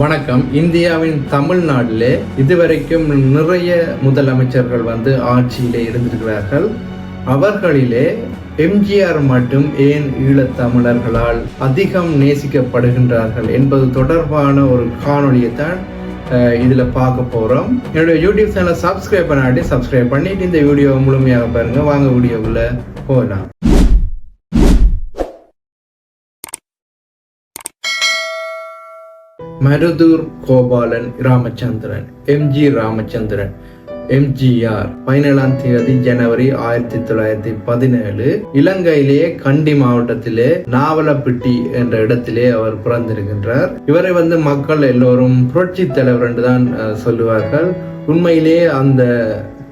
வணக்கம். இந்தியாவின் தமிழ்நாட்டிலே இதுவரைக்கும் நிறைய முதலமைச்சர்கள் வந்து ஆட்சியிலே இருந்திருக்கிறார்கள். அவர்களிலே எம்ஜிஆர் மட்டும் ஏன் ஈழத்தமிழர்களால் அதிகம் நேசிக்கப்படுகின்றார்கள் என்பது தொடர்பான ஒரு காணொலியை தான் இதில் இதுல பார்க்க போறோம். என்னுடைய யூடியூப் சேனலை சப்ஸ்கிரைப் பண்ணாட்டி சப்ஸ்கிரைப் பண்ணிட்டு இந்த வீடியோ முழுமையாக பாருங்க. வாங்க வீடியோக்குள்ள போகலாம். மருதூர் கோபாலன் ராமச்சந்திரன் எம்ஜி ராமச்சந்திரன் எம்ஜிஆர் பதினேழாம் தேதி ஜனவரி ஆயிரத்தி தொள்ளாயிரத்தி பதினேழு. இலங்கையிலேயே கண்டி மாவட்டத்திலே நாவலப்பிட்டி என்ற இடத்திலே அவர் பிறந்திருக்கின்றார். இவரை வந்து மக்கள் எல்லோரும் புரட்சி தலைவர் என்று தான் சொல்லுவார்கள். உண்மையிலேயே அந்த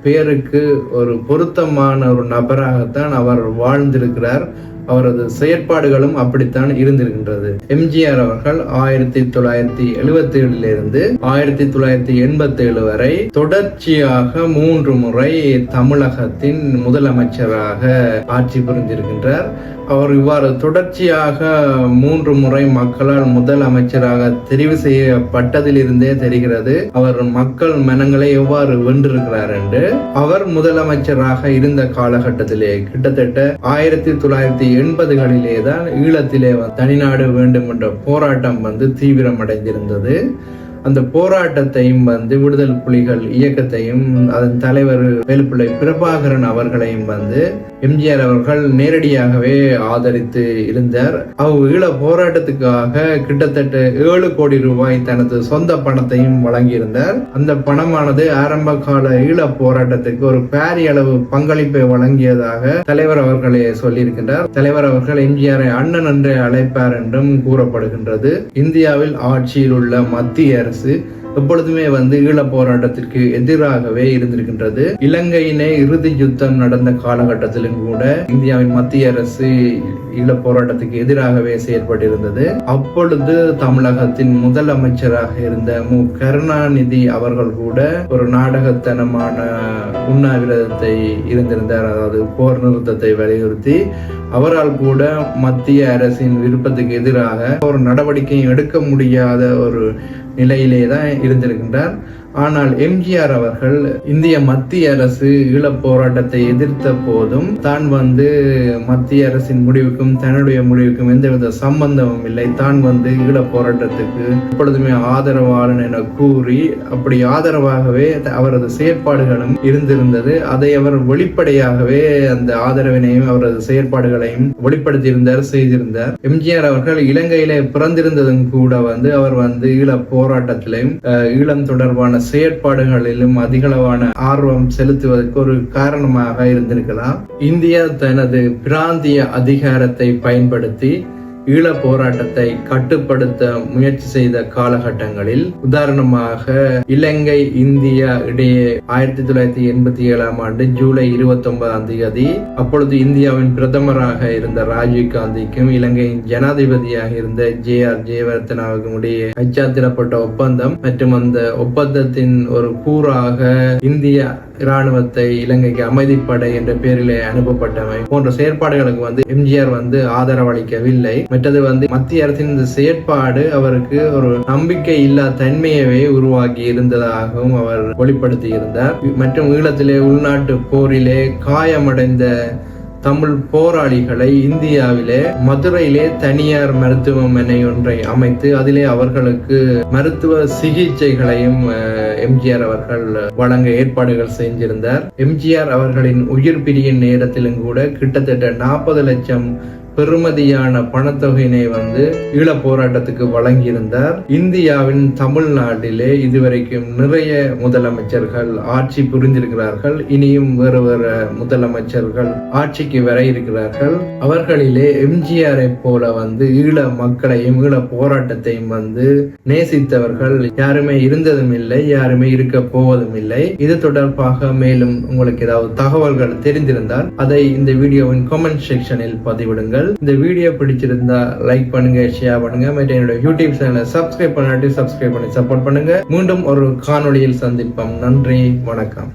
பெயருக்கு ஒரு பொருத்தமான ஒரு நபராகத்தான் அவர் வாழ்ந்திருக்கிறார். அவரது செயற்பாடுகளும் அப்படித்தான் இருந்திருக்கின்றது. எம்ஜிஆர் அவர்கள் ஆயிரத்தி தொள்ளாயிரத்தி எழுபத்தி ஏழிலிருந்து ஆயிரத்தி தொள்ளாயிரத்தி எண்பத்தி ஏழு வரை தொடர்ச்சியாக மூன்று முறை தமிழகத்தின் முதலமைச்சராக ஆட்சி புரிந்திருக்கின்றார். அவர் இவ்வாறு தொடர்ச்சியாக மூன்று முறை மக்களால் முதல் அமைச்சராக தெரிவு செய்யப்பட்டதிலிருந்தே தெரிகிறது. அவர் மக்கள் மனங்களை எவ்வாறு வென்றிருக்கிறார் என்று. அவர் முதலமைச்சராக இருந்த காலகட்டத்திலே கிட்டத்தட்ட ஆயிரத்தி தொள்ளாயிரத்தி எண்பதுகளிலே தான் ஈழத்திலே தனிநாடு வேண்டும் என்ற போராட்டம் வந்து தீவிரமடைந்திருந்தது. அந்த போராட்டத்தையும் வந்து விடுதல் புலிகள் இயக்கத்தையும் அதன் தலைவர் வேலுப்பிள்ளை பிரபாகரன் அவர்களையும் வந்து எம்ஜிஆர் அவர்கள் நேரடியாகவே ஆதரித்து இருந்தார். அவ் ஈழ போராட்டத்துக்காக கிட்டத்தட்ட ஏழு கோடி ரூபாய் தனது சொந்த பணத்தையும் வழங்கியிருந்தார். அந்த பணமானது ஆரம்ப கால ஈழ போராட்டத்துக்கு ஒரு பாரிய அளவு பங்களிப்பை வழங்கியதாக தலைவர் அவர்களே சொல்லியிருக்கின்றார். தலைவர் அவர்கள் எம்ஜிஆரை அண்ணன் என்றே அழைப்பார் என்றும் கூறப்படுகின்றது. இந்தியாவில் ஆட்சியில் உள்ள மத்திய அரசு எப்பொழுதுமே வந்து ஈழ போராட்டத்திற்கு எதிராகவே இருந்திருக்கின்றது. இலங்கையினே இறுதி யுத்தம் நடந்த காலகட்டத்திலும் கூட இந்தியாவின் மத்திய அரசு ஈழ போராட்டத்துக்கு எதிராகவே செயற்பட்டிருந்தது. அப்பொழுது தமிழகத்தின் முதலமைச்சராக இருந்த மு. கருணாநிதி அவர்கள் கூட ஒரு நாடகத்தனமான உண்ணாவிரதத்தை இருந்திருந்தார். அதாவது போர் நிறுத்தத்தை வலியுறுத்தி அவரால் கூட மத்திய அரசின் விருப்பத்துக்கு எதிராக ஒரு நடவடிக்கையும் எடுக்க முடியாத ஒரு நிலையிலே தான் இருந்திருக்கின்றார். ஆனால் எம்ஜிஆர் அவர்கள் இந்திய மத்திய அரசு ஈழப் போராட்டத்தை எதிர்த்த போதும் தான் வந்து மத்திய அரசின் முடிவுக்கும் தன்னுடைய முடிவுக்கும் எந்தவித சம்பந்தமும் இல்லை. தான் வந்து ஈழப் போராட்டத்துக்கு எப்பொழுதுமே ஆதரவாளன் என கூறி அப்படி ஆதரவாகவே அவரது செயற்பாடுகளும் இருந்திருந்தது. அதை அவர் வெளிப்படையாகவே அந்த ஆதரவினையும் அவரது செயற்பாடுகளையும் வெளிப்படுத்தியிருந்தார் செய்திருந்தார். எம்ஜிஆர் அவர்கள் இலங்கையிலே பிறந்திருந்ததும் கூட வந்து அவர் வந்து ஈழ போராட்டத்திலையும் ஈழம் தொடர்பான செயற்பாடுகளிலும் அதிகளவான ஆர்வம் செலுத்துவதற்கு ஒரு காரணமாக இருந்திருக்கலாம். இந்தியா தனது பிராந்திய அதிகாரத்தை பயன்படுத்தி ஈழ போராட்டத்தை கட்டுப்படுத்த முயற்சி செய்த காலகட்டங்களில் உதாரணமாக இலங்கை இந்தியா இடையே ஆயிரத்தி தொள்ளாயிரத்தி எண்பத்தி ஏழாம் ஆண்டு ஜூலை இருபத்தி ஒன்பதாம் தேதி அப்பொழுது இந்தியாவின் பிரதமராக இருந்த ராஜீவ் காந்திக்கும் இலங்கையின் ஜனாதிபதியாக இருந்த ஜே ஆர் ஜெயவர்த்தனாவுக்கும் இடையே அச்சாத்திரப்பட்ட ஒப்பந்தம் மற்றும் அந்த ஒப்பந்தத்தின் ஒரு கூறாக இந்திய இராணுவத்தை இலங்கைக்கு அமைதிப்படை என்ற பெயரிலே அனுப்பப்பட்டமை போன்ற செயற்பாடுகளுக்கு வந்து எம்ஜிஆர் வந்து ஆதரவளிக்கவில்லை. மற்றது வந்து மத்திய அரசின் இந்த செயற்பாடு அவருக்கு ஒரு நம்பிக்கை இல்லா தன்மையவே உருவாக்கி இருந்ததாகவும் அவர் வெளிப்படுத்தி இருந்தார் மற்றும் ஈழத்திலே உள்நாட்டு போரிலே காயமடைந்த தமிழ் போராளிகளை இந்தியாவிலே மதுரையிலே தனியார் மருத்துவமனை ஒன்றை அமைத்து அதிலே அவர்களுக்கு மருத்துவ சிகிச்சைகளையும் அஹ், எம்ஜிஆர் அவர்கள் வழங்க ஏற்பாடுகள் செஞ்சிருந்தார். எம்ஜிஆர் அவர்களின் உயிர் பிரியின் நேரத்திலும் கூட கிட்டத்தட்ட நாற்பது லட்சம் பெறுமதியான பணத்தொகையினை வந்து ஈழ போராட்டத்துக்கு வழங்கியிருந்தார். இந்தியாவின் தமிழ்நாட்டிலே இதுவரைக்கும் நிறைய முதலமைச்சர்கள் ஆட்சி புரிந்திருக்கிறார்கள். இனியும் வேறு வேறு முதலமைச்சர்கள் ஆட்சிக்கு வர இருக்கிறார்கள். அவர்களிலே எம்ஜிஆரை போல வந்து ஈழ மக்களையும் ஈழ போராட்டத்தையும் வந்து நேசித்தவர்கள் யாருமே இருந்ததும் இல்லை யாருமே இருக்க போவதும் இல்லை. இது தொடர்பாக மேலும் உங்களுக்கு ஏதாவது தகவல்கள் தெரிந்திருந்தால் அதை இந்த வீடியோவின் கமெண்ட் செக்ஷனில் பதிவிடுங்கள். இந்த வீடியோ பிடிச்சிருந்தா லைக் பண்ணுங்க ஷேர் பண்ணுங்க. மற்றும் என்னோட யூடியூப் சேனலை சப்ஸ்கிரைப் பண்ணாட்டி சப்ஸ்கிரைப் பண்ணி சப்போர்ட் பண்ணுங்க. மீண்டும் ஒரு காணொளியில் சந்திப்போம். நன்றி வணக்கம்.